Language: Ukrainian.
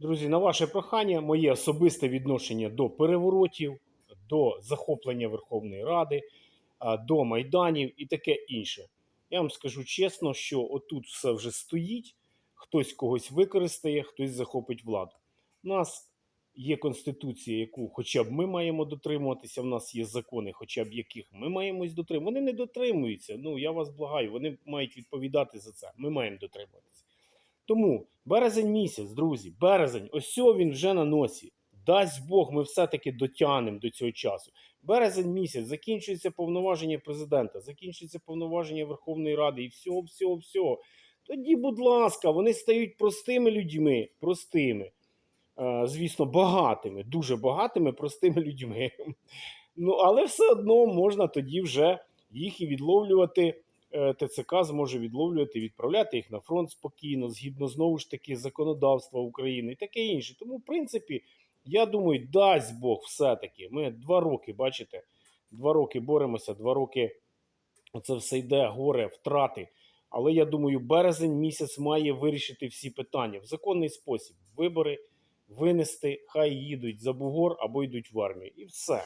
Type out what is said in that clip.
Друзі, на ваше прохання, моє особисте відношення до переворотів, до захоплення Верховної Ради, до майданів і таке інше. Я вам скажу чесно, що отут все вже стоїть, хтось когось використає, хтось захопить владу. У нас є конституція, яку хоча б ми маємо дотримуватися. В нас є закони, хоча б яких ми маємось дотримувати. Вони не дотримуються. Ну я вас благаю, вони мають відповідати за це. Ми маємо дотримуватися. Тому березень місяць, друзі, березень, ось він вже на носі. Дасть Бог, ми все-таки дотягнемо до цього часу. Березень місяць закінчується повноваження президента, закінчується повноваження Верховної Ради і всього, всього, всього. Тоді, будь ласка, вони стають простими людьми, простими, Е, звісно, багатими, дуже багатими, простими людьми. Ну, але все одно можна тоді вже їх і відловлювати. Е, ТЦК зможе відловлювати, відправляти їх на фронт спокійно, згідно знову ж таки законодавства України і таке інше. Тому, в принципі, я думаю, дасть Бог все-таки. Ми два роки, бачите, два роки боремося, два роки це все йде горе, втрати. Але я думаю, березень місяць має вирішити всі питання в законний спосіб. Вибори винести, хай їдуть за бугор або йдуть в армію. І все.